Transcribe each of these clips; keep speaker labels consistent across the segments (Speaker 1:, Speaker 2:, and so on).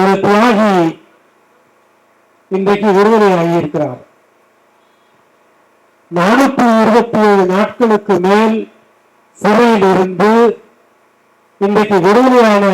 Speaker 1: ஒரு தியாகி இன்றைக்கு விடுதலை ஆகியிருக்கிறார். நானூற்றி இருபத்தி ஏழு நாட்களுக்கு மேல் சிறையில் இருந்து இன்றைக்கு விடுதலையான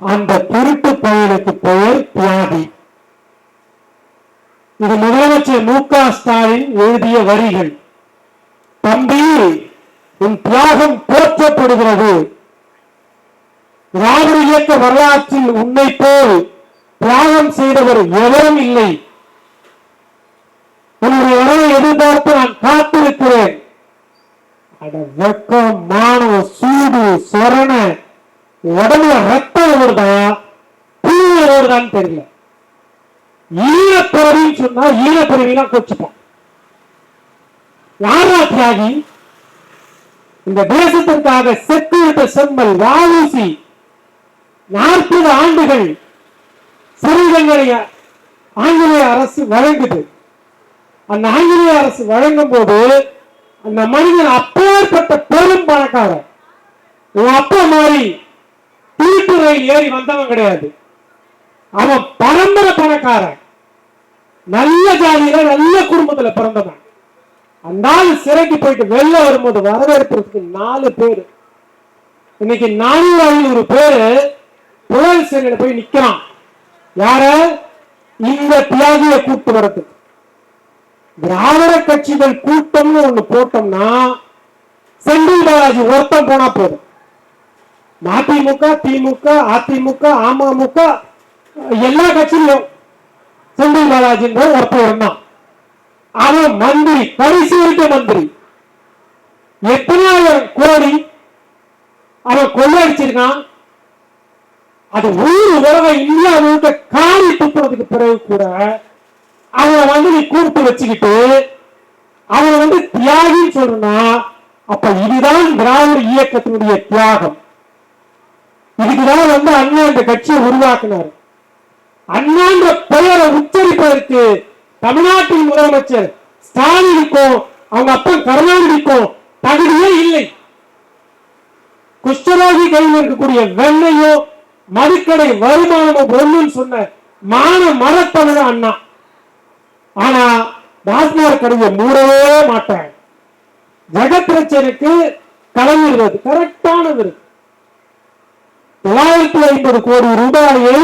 Speaker 1: அந்த திருட்டு பயனுக்கு பெயர் தியாகி. இது முதலமைச்சர் மு க ஸ்டாலின் எழுதிய வரிகள். தம்பி உன் தியாகம் போற்றப்படுகிறது. திராவிட இயக்க வரலாற்றில் உன்னை போல் தியாகம் செய்தவர் எவரும் இல்லை. உன்னுடைய வரவை எதிர்பார்த்து நான் காத்திருக்கிறேன். அட வெக்கம் மானம் சூடு சொரண உடம்புல ரத்தம் வருதா? புழுவ வருதான்னு தெரியல. ஈழப்பிறவின்னு சொன்னா ஈழப்பிறவிலாம் கொச்சுப்பான். யாரா தியாகி? இந்த தேசத்திற்காக செத்துவிட்ட செம்மல் வாவூசி. நாற்பது ஆண்டுகள் சிறுதங்களை ஆங்கிலேய அரசு வழங்குது. அந்த ஆங்கிலேய அரசு வழங்கும் போது அந்த மனிதன் அப்பேற்பட்ட பெரும் பணக்காரன். உன் அப்பா மாதிரி திருட்டு ரயில் ஏறி வந்தவன் கிடையாது. அவன் பரம்பரை பணக்காரன். நல்ல ஜாதியில நல்ல குடும்பத்துல பிறந்தவன். அந்த ஆள் சிறைக்கு போயிட்டு வெளில வரும்போது வரவேற்பதற்கு நாலு பேர். இன்னைக்கு நானூறு ஐநூறு பேரு புழல் சேனையில போய் நிக்கிறான். யார? இந்த தியாகிய கூட்டு வரதுக்கு திராவிட கட்சிகள் கூட்டம்னு ஒண்ணு போட்டோம்னா செந்தில் பாலாஜி ஒருத்தம் போனா போதும். மதிமுக திமுக அதிமுக அமமுக எல்லா கட்சியிலும் செந்தில் பாலாஜி ஒருத்தர் இருந்தான் அவன் மந்திரி பரிசீலிக்க மந்திரி. எத்தனையாயிரம் கோடி அவன் கொள்ளடிச்சிருக்கான் அது ஊர் உறவை இந்தியா காலி துப்புறதுக்கு பிறகு கூட அவனை வந்து நீ கூப்பிட்டு வச்சுக்கிட்டு அவனை வந்து தியாகின்னு சொல்றனா அப்ப இதுதான் திராவிட இயக்கத்தினுடைய தியாகம். இதுக்குதான் வந்து அண்ணா இந்த கட்சியை உருவாக்குனார். அண்ணான்ற பெயரை உச்சரிப்பதற்கு தமிழ்நாட்டின் முதலமைச்சர் ஸ்டாலினுக்கும் அவங்க அப்பன் கருணாநிதிக்கும் தகுதியே இல்லை. குஷ்டரோகி கையில் இருக்கக்கூடிய வெண்ணையும் மதுக்கடை வருமானம் ஒண்ணுன்னு சொன்ன மான மரத்தமிழ அண்ணா. ஆனா டாஸ்மாக் கடையை மூடவே மாட்டாங்க ஜெகத்ரட்சனுக்கு கலைஞர் விருது கரெக்டான விருது தொள்ளாயிரத்தி ஐம்பது கோடி ரூபாயை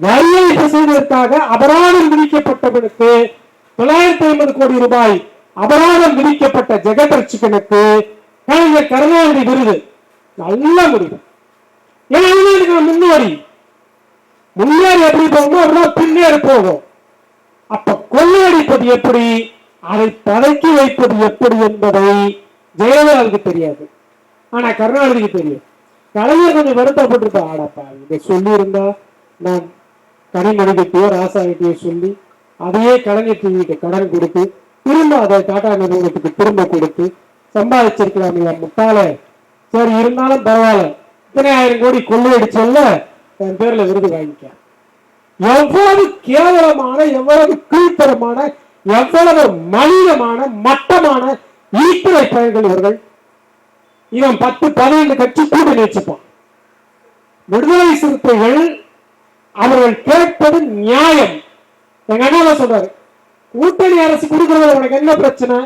Speaker 1: வரியை செய்வதற்காக அபராதம் விதிக்கப்பட்டவனுக்கு தொள்ளாயிரத்தி ஐம்பது கோடி ரூபாய் அபராதம் விதிக்கப்பட்ட ஜெகதர்ச்சிகனுக்கு கலைஞர் கருணாநிதி விருது. நல்ல முடிவு. ஏன்னா முன்னோடி. முன்னாடி எப்படி போகுமோ அப்படிதான் பின்னேறி போகும். அப்ப கொள்ளையடிப்பது எப்படி? அதை பதக்கி வைப்பது எப்படி என்பதை ஜெயலலிதாவுக்கு தெரியாது. ஆனா கருணாநிதிக்கு தெரியும். கலைஞர் கொஞ்சம் வருத்தப்பட்டிருப்பா ஆடப்பா இதை சொல்லியிருந்தா நான் கனிமணிகிட்டயோ ராசாகிட்டயோ சொல்லி அதையே கலைஞர் டிவிக்கு கடன் கொடுத்து திரும்ப அதை டாடா நிறுவனத்துக்கு திரும்ப கொடுத்து சம்பாதிச்சிருக்கலாம். இல்லையா முட்டாள சரி இருந்தாலும் பரவாயில்ல. இத்தனை ஆயிரம் கோடி கொள்ளையடிச்சல்ல? என் பேர்ல விருது வாங்கிக்க. எவ்வளவு கேவலமான எவ்வளவு கீழ்த்தரமான எவ்வளவு மனிதமான மட்டமான ஈட்டுரை பயன்கள் இவர்கள். இவன் பத்து பதினைந்து கட்சி கூட்டணி வச்சுப்பான். விடுதலை சிறுத்தைகள் அவர்கள் கேட்பது நியாயம். எங்க அண்ணா சொல்றாரு கூட்டணி அரசு கொடுக்கறது உனக்கு என்ன பிரச்சனை?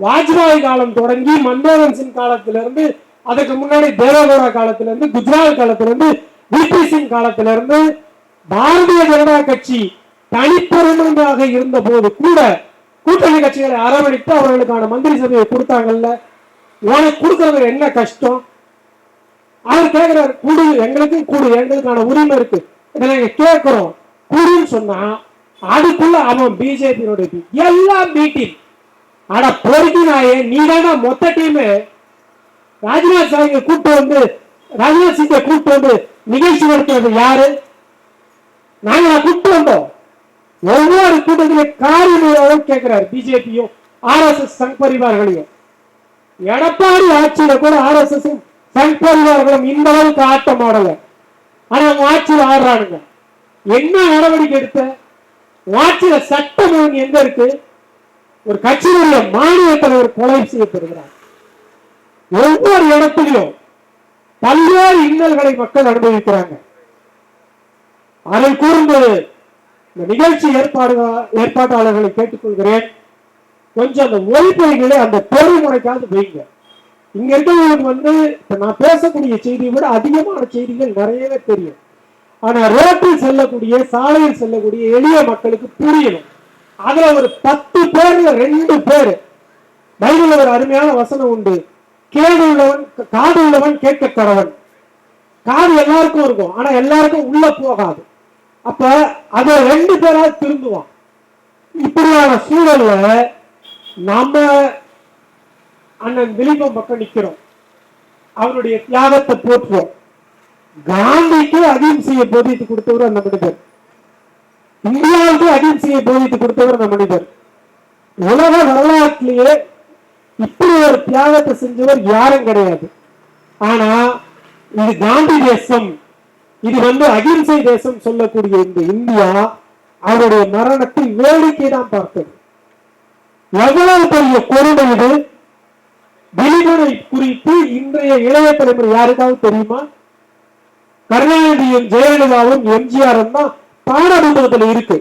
Speaker 1: வாஜ்பாய் காலம் தொடங்கி மன்மோகன் சிங் காலத்திலிருந்து அதுக்கு முன்னாடி தேவகவுடா காலத்திலிருந்து குஜராத் காலத்திலிருந்து விபி சிங் காலத்திலிருந்து பாரதிய ஜனதா கட்சி தனிப்பெருமையாக இருந்த போது கூட கூட்டணி கட்சிகளை அரவணைத்து அவர்களுக்கான மந்திரி சபையை கொடுத்தாங்கல்ல? உனக்கு கொடுக்கறது என்ன கஷ்டம்? அவர் கேட்கிறார் கூடு எங்களுக்கும் கூடு எங்களுக்கான உரிமை இருக்கு. இதை நாங்க கேட்கிறோம். கூடுன்னு சொன்னா அதுக்குள்ள அவன் பிஜேபியோட எல்லாம் மீட்டிங் அட பொறுத்தினாயே நாயே நீ தானே மொத்த டீமு ராஜ்நாத் சிங்கை கூப்பிட்டு வந்து ராஜ்நாத் சிங்கை கூப்பிட்டு வந்து நிகழ்ச்சி நடத்துவது யாரு? நாங்க கூப்பிட்டு வந்தோம். ஒவ்வொரு கூட்டத்திலே காரியம் கேட்கிறாரு பிஜேபியும் ஆர் எஸ் எஸ் சங் பரிவார்களையும். எடப்பாடி ஆட்சியில கூட ஆர் எஸ் எஸ் சங் பரிவார்களும் இந்த அளவுக்கு ஆட்டம் ஆடல. ஆனா அவங்க ஆட்சியில் ஆடுறானுங்க. என்ன நடவடிக்கை எடுத்த? ஆட்சியில சட்டம் எங்க இருக்கு? ஒரு கட்சியினுடைய மாநில தலைவர் கொலை செய்யப்படுகிறார். ஒவ்வொரு இடத்திலும் பல்வேறு இன்னல்களை மக்கள் அனுபவிக்கிறாங்க. அதை கூறும்போது இந்த நிகழ்ச்சி ஏற்பாடு ஏற்பாட்டாளர்களை கேட்டுக்கொள்கிறேன். கொஞ்சம் அந்த ஒளிப்பைகளை அந்த பொறிமுறைக்காவது வைங்க. இங்க இருக்கிறவங்களுக்கு வந்து இப்ப நான் பேசக்கூடிய செய்தியை விட அதிகமான செய்திகள் நிறையவே தெரியும். ஆனா ரோட்டில் செல்லக்கூடிய சாலையில் செல்லக்கூடிய எளிய மக்களுக்கு புரியணும். அதுல ஒரு பத்து பேர்ல ரெண்டு பேர். பைபிள் ஒரு அருமையான வசனம் உண்டு. கேடு உள்ளவன் காடு உள்ளவன் கேட்க தரவன் காடு எல்லாருக்கும் இருக்கும் ஆனா எல்லாருக்கும் உள்ள போகாது. அப்ப அத ரெண்டு பேரா திருந்துவான். இப்படியான சூழல்ல நம்ம அண்ணன் விளிம்பம் பக்கம் நிக்கிறோம். அவருடைய தியாகத்தை போற்றுவோம். காந்திக்கு அகிம்சையை போதித்து கொடுத்தவர் அந்த மனிதர். இந்தியாவுக்கு அகிம்சையை போதித்து கொடுத்தவர் அந்த மனிதர். உலக வரலாற்றிலேயே இப்படி ஒரு தியாகத்தை செஞ்சவர் யாரும் கிடையாது. ஆனா இது காந்தி தேசம் இது வந்து அகிம்சை தேசம் சொல்லக்கூடிய இந்த இந்தியா அவருடைய மரணத்தை வேடிக்கை தான் பார்த்தது. எவ்வளவு பெரிய கொடுமை இது? விழிமுறை குறித்து இன்றைய இளைய தலைமுறை யாருக்காவது தெரியுமா? கருணாநிதியும் ஜெயலலிதாவும் எம்ஜிஆரும் தான் பாடபுத்தகத்தில் இருக்கு.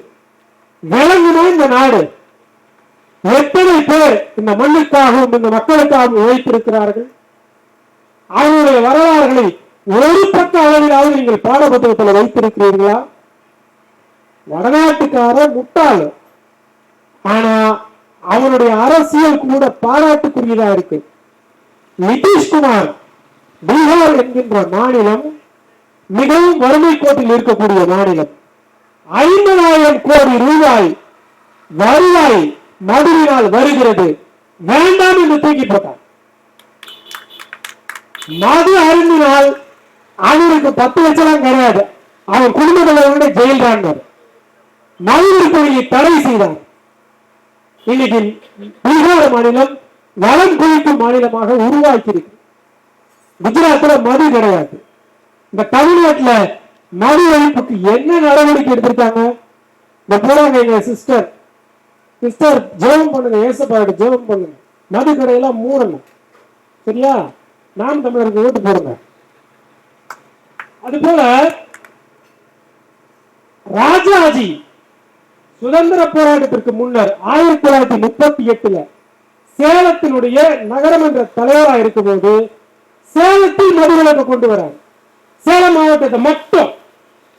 Speaker 1: விளங்குனா இந்த நாடு. எத்தனை பேர் இந்த மண்ணுக்காகவும் இந்த மக்களுக்காகவும் உழைத்திருக்கிறார்கள்? அவருடைய வரலாறுகளை ஒரு பக்க அளவிலாவது நீங்கள் பாடப்புத்தகத்தில் வைத்திருக்கிறீர்களா? வடநாட்டுக்கார முட்டாள். ஆனா அவனுடைய அரசியல் கூட பாராட்டுக்குரியதா இருக்கு. நிதிஷ்குமார் பீகார் என்கின்ற மாநிலம் மிகவும் வறுமை கோட்டில் இருக்கக்கூடிய மாநிலம். ஐம்பதாயிரம் கோடி ரூபாய் வருவாய் மதுவினால் வருகிறது. வேண்டாம் என்று தூக்கி போட்டார். மது அருந்தினால் அவருக்கு பத்து லட்சம் கிடையாது. அவன் குடும்ப தலைவரோட ஜெயில் தான் மதுரை தடை செய்தார். இன்னைக்கு பீகார் மாநிலம் வளம் குவிக்கும் மாநிலமாக உருவாக்கியிருக்கு. குஜராத்ல மது கிடையாது. இந்த தமிழ்நாட்டுல மது ஒழிப்புக்கு என்ன நடவடிக்கை எடுத்திருக்காங்க? இந்த போறாங்க எங்க சிஸ்டர் சிஸ்டர் ஜெபம் பண்ணுங்க ஏசப்பாடு ஜெபம் பண்ணுங்க. மது கடையெல்லாம் மூடணும். சரியா? நாம் தமிழருக்கு ஓட்டு போடுங்க. அது போல ராஜாஜி சுதந்திர போராட்டத்திற்கு முன்னர் ஆயிரத்தி தொள்ளாயிரத்தி முப்பத்தி எட்டுல சேலத்தினுடைய நகரமன்ற தலைவரா இருக்கும்போது சேலத்தில் மதுவிலக்கு கொண்டு வரார். சேலம் மாவட்டத்தை மட்டும்.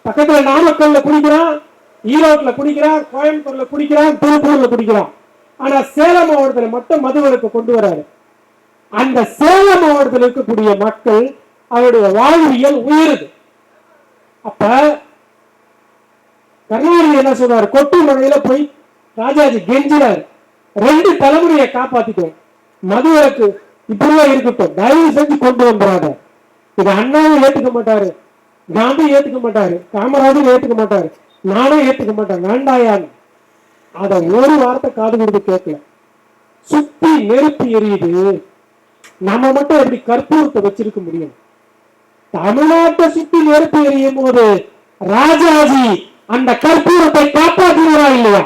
Speaker 1: பக்கத்துல நாமக்கல்ல குடிக்கிறான் ஈரோட்டில் குடிக்கிறான் கோயம்புத்தூர்ல குடிக்கிறான் திருப்பூர்ல குடிக்கிறான் ஆனா சேலம் மாவட்டத்துல மட்டும் மதுவிலக்கு கொண்டு வராரு. அந்த சேலம் மாவட்டத்தில் இருக்கக்கூடிய மக்கள் அவருடைய வாழ்வியல் உயருது. அப்ப கருணாநிதி என்ன சொல்றாரு? கொட்டு மழையில போய் ராஜாஜி கெஞ்சினார். ரெண்டு தலைமுறையை காப்பாத்திட்டோம். மதுவிலக்கு இப்படிதான் இருக்கட்டும். தயவு செஞ்சு கொண்டு வந்துடாத இது அண்ணாவும் ஏத்துக்க மாட்டாரு. காந்தி ஏத்துக்க மாட்டாரு. காமராஜர் ஏத்துக்க மாட்டாரு. நானும் ஏத்துக்க மாட்டேன். வேண்டாயான்னு. அத ஒரு வார்த்தை காது கொடுத்து கேட்கல. சுத்தி நெருப்பு எரியுது. நம்ம மட்டும் எப்படி கற்பூரத்தை வச்சிருக்க முடியும்? தமிழ்நாட்டை சுத்தி நெருப்பு எரியும் போது ராஜாஜி அந்த கற்பூரத்தை காப்பாற்றினாரா இல்லையா?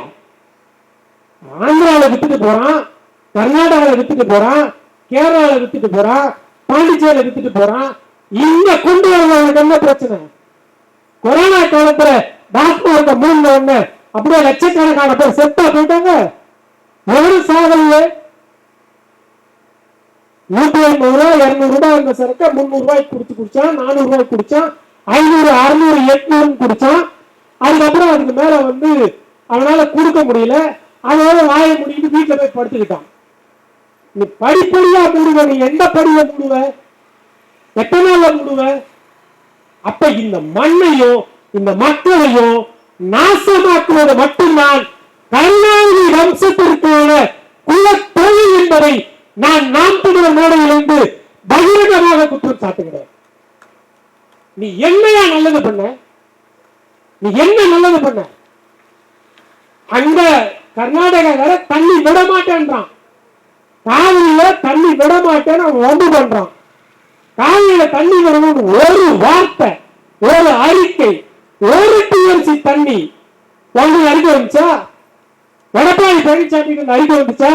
Speaker 1: ஆந்திரால வித்துட்டு போறான் கர்நாடகால வித்துட்டு போறான் கேரளால வித்துட்டு போறான் பாண்டிச்சேரியில வித்துட்டு போறான். இங்க கொண்டு வரவங்களுக்கு என்ன பிரச்சனை? கொரோனா காலத்துல டாக்டர் மூணுல ஒண்ணு. அப்படியே லட்சக்கணக்கான பேர் செத்தா போயிட்டாங்க. ஒரு சாகலையே நூத்தி ஐம்பது ரூபாய் இருநூறு ரூபாய் இருந்த சரக்க முந்நூறு ரூபாய்க்கு குடிச்சு குடிச்சான் நானூறு ரூபாய்க்கு குடிச்சான் ஐநூறு அறுநூறு எட்நூறுன்னு குடிச்சான். அதுக்கப்புறம் அதுக்கு மேல வந்து அவனால கொடுக்க முடியல. அதோட வாயை முடிக்கிட்டு வீட்டுல போய் படுத்துக்கிட்டான். நீ படிப்படியா மூடுவ நீ எந்த படியில மூடுவ? எத்தனை நாள்ல மூடுவ? அப்ப இந்த மண்ணையும் இந்த மக்களையும் நாசமாக்குவது மட்டும்தான் கருணாநிதி வம்சத்திற்கான குலத்தொழில் என்பதை நான் நாம் தமிழர் மேடையிலிருந்து பகிரங்கமாக குற்றம் சாட்டுகிறேன் நீ என்னையா நல்லது பண்ண? நீ என்ன நல்லது பண்ண? அங்க கர்நாடகால தண்ணி விட மாட்டேன்றான் காவிரியில தண்ணி விட மாட்டேன்னு அவன் ஒன்று பண்றான். காவிரியில தண்ணி வரணும்னு ஒரு வார்த்தை ஒரு அறிக்கை ஒரு டிஎம்சி தண்ணி. உங்களுக்கு அறிக்கை வந்துச்சா? எடப்பாடி பழனிசாமிக்கு அறிக்கை வந்துச்சா?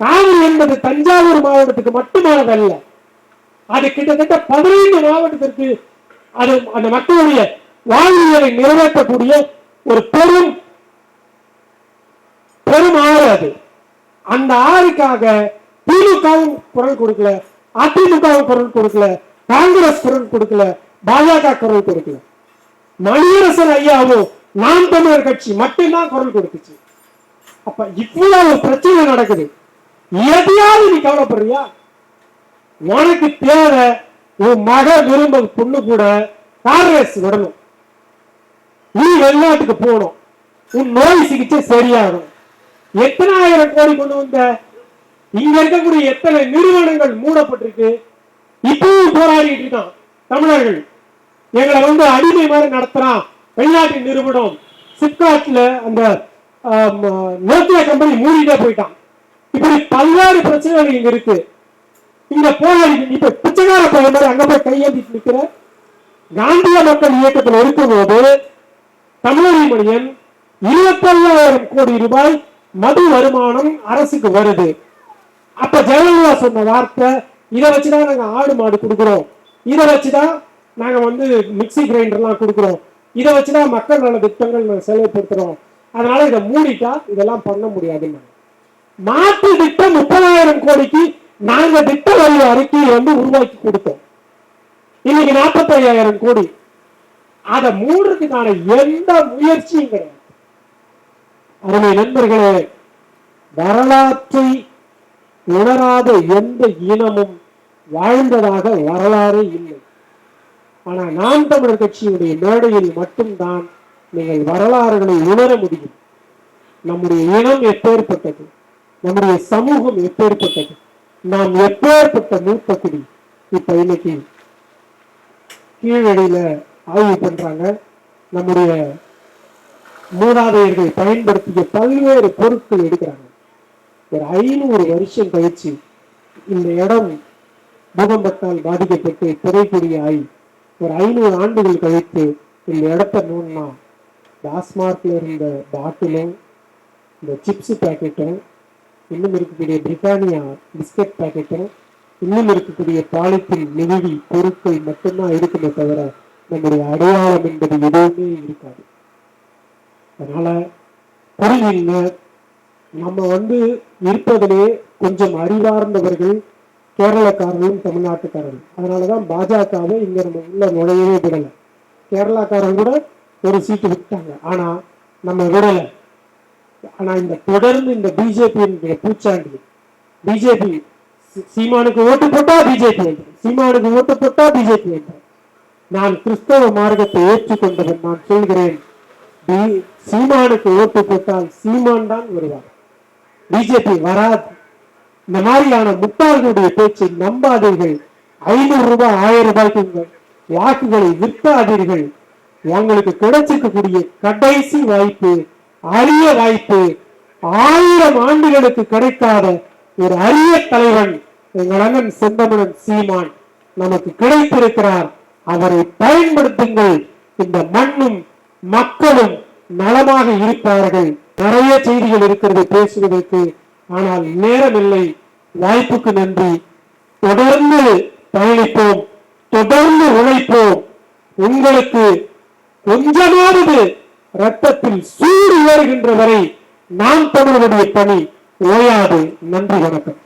Speaker 1: காவிரி என்பது தஞ்சாவூர் மாவட்டத்துக்கு மட்டுமானதல்ல அது கிட்டத்தட்ட பதினைந்து மாவட்டத்திற்கு அது அந்த மக்களுடைய வாழ்வியலை நிறைவேற்றக்கூடிய ஒரு பெரும் பெரும் ஆறு அது. அந்த ஆறுக்காக திமுகவும் குரல் கொடுக்கல அதிமுகவும் குரல் கொடுக்கல காங்கிரஸ் குரல் கொடுக்கல பாஜக குரல் கொடுக்கல. மணியரசன் ஐயாவும் நாம் தமிழர் கட்சி மட்டும்தான் குரல் கொடுத்துச்சு. அப்ப இவ்வளவு பிரச்சனை நடக்குது. எதையாவது நீ கவலைப்படுறியா? உனக்கு தேவை உன் மக விரும்ப பொண்ணு கூட கார் ரேஸ் விடணும். நீ வெளிநாட்டுக்கு போகணும். உன் நோய் சிகிச்சை சரியாகணும். எத்தனை ஆயிரம் கோடி கொண்டு வந்த? இங்க இருக்கக்கூடிய எத்தனை நிறுவனங்கள் மூடப்பட்டிருக்கு? இப்பவும் போராடிட்டு இருக்கான் தமிழர்கள். எங்களை வந்து அடிமை மாதிரி நடத்துறான். வெளிநாட்டு நிறுவனம். சிப்காட்ல அந்த ஆம், நோக்கியா கம்பெனி மூடிட்டே போயிட்டான். இப்படி பல்வேறு பிரச்சனைகள் இங்க இருக்கு. இங்க போராடி இப்ப பிச்சைக்கார போகிற மாதிரி அங்க போய் கையேந்திட்டு நிற்கிற காந்திய மக்கள் இயக்கத்தில் இருக்கும்போது தமிழறி மணியன் இருபத்தையாயிரம் கோடி ரூபாய் மது வருமானம் அரசுக்கு வருது. அப்ப ஜெயலலிதா சொன்ன வார்த்தை இதை வச்சுதான் நாங்க ஆடு மாடு கொடுக்குறோம். இதை வச்சுதான் நாங்க வந்து மிக்ஸி கிரைண்டர்லாம் கொடுக்குறோம். இதை வச்சுதான் மக்கள் நல திட்டங்கள் நாங்க செயல்படுத்துறோம். அதனால இதை மூடிட்டா இதெல்லாம் பண்ண முடியாதுன்னு மாற்று திட்டம் முப்பதாயிரம் கோடிக்கு நாங்க திட்ட வரி அறிக்கையை வந்து உருவாக்கி கொடுத்தோம். இன்னைக்கு நாற்பத்தையாயிரம் கோடி. அதை மூடுறதுக்கான எந்த முயற்சியும் கிடையாது. அருமை நண்பர்களே வரலாற்றை உணராத எந்த இனமும் வாழ்ந்ததாக வரலாறு இல்லை. ஆனா நாம் தமிழர் கட்சியுடைய மேடையில் மட்டும்தான் நீங்கள் வரலாறுகளை உணர முடியும். நம்முடைய இனம் எப்பேற்பட்டது? நம்முடைய சமூகம் எப்பேற்பட்டது? நாம் எப்பேற்பட்ட மூத்த குடி? இப்ப இன்னைக்கு கீழடியில ஆய்வு பண்றாங்க. நம்முடைய மூதாதையர்கள் பயன்படுத்திய பல்வேறு பொருட்கள் எடுக்கிறாங்க. ஒரு ஐநூறு வருஷம் கழிச்சு இந்த இடம் பூகம்பத்தால் பாதிக்கப்பட்டு புதைக்குரிய ஆய் ஒரு ஐநூறு ஆண்டுகள் கழித்து இந்த இடத்த நோண்டா டாஸ்மார்க்ல இருந்த பாட்டிலும் இந்த சிப்ஸ் பேக்கெட்டும் இன்னும் இருக்கக்கூடிய பிரிட்டானியா பிஸ்கட் பேக்கெட்டும் இன்னும் இருக்கக்கூடிய பாலித்தீன் நெகிழி பொருட்கள் மட்டும்தான் இருக்குமே தவிர நம்முடைய அடையாளம் என்பது எதுவுமே இருக்காது. அதனால புரியுங்க நம்ம வந்து இருப்பதிலே கொஞ்சம் அறிவார்ந்தவர்கள் கேரளக்காரர்களும் தமிழ்நாட்டுக்காரர்கள் அதனாலதான் பாஜகவை இங்க நம்ம உள்ள நுழையவே விடல. கேரளாக்காரங்க கூட ஒரு சீட்டு விட்டாங்க. ஆனா நம்ம விடல. ஆனா இந்த தொடர்ந்து இந்த பிஜேபியினுடைய பூச்சாண்டி பிஜேபி சீமானுக்கு ஓட்டு போட்டா பிஜேபி என்றார். சீமானுக்கு ஓட்டு போட்டா பிஜேபி என்றார். நான் கிறிஸ்தவ மார்க்கத்தை ஏற்றுக்கொண்டவன் நான் சொல்கிறேன். பி- சீமானுக்கு ஓட்டு போட்டால் சீமான் தான் வருவார் பிஜேபி வராது. இந்த மாதிரியான முட்டாள்களுடைய பேச்சை நம்பாதீர்கள். ஐநூறு ரூபாய் ஆயிரம் ரூபாய்க்கு உங்கள் வாக்குகளை விற்காதீர்கள் உங்களுக்கு கிடைச்சிருக்கக்கூடிய கடைசி வாய்ப்பு அரிய வாய்ப்பு ஆயிரம் ஆண்டுகளுக்கு கிடைக்காத ஒரு அரிய தலைவன் எங்கள் அண்ணன் செந்தமனன் சீமான் நமக்கு கிடைத்திருக்கிறார். அவரை பயன்படுத்துங்கள். இந்த மண்ணும் மக்களும் நலமாக இருப்பார்கள். நிறைய செய்திகள் இருக்கிறது பேசுவதற்கு. ஆனால் நேரமில்லை. வாய்ப்புக்கு நன்றி. தொடர்ந்து பயணிப்போம். தொடர்ந்து உழைப்போம். உங்களுக்கு கொஞ்சமாவது ரத்தத்தில் சூடு ஏறுகின்ற வரை நாம் தொடர்புடைய பணி ஓயாது. நன்றி வணக்கம்.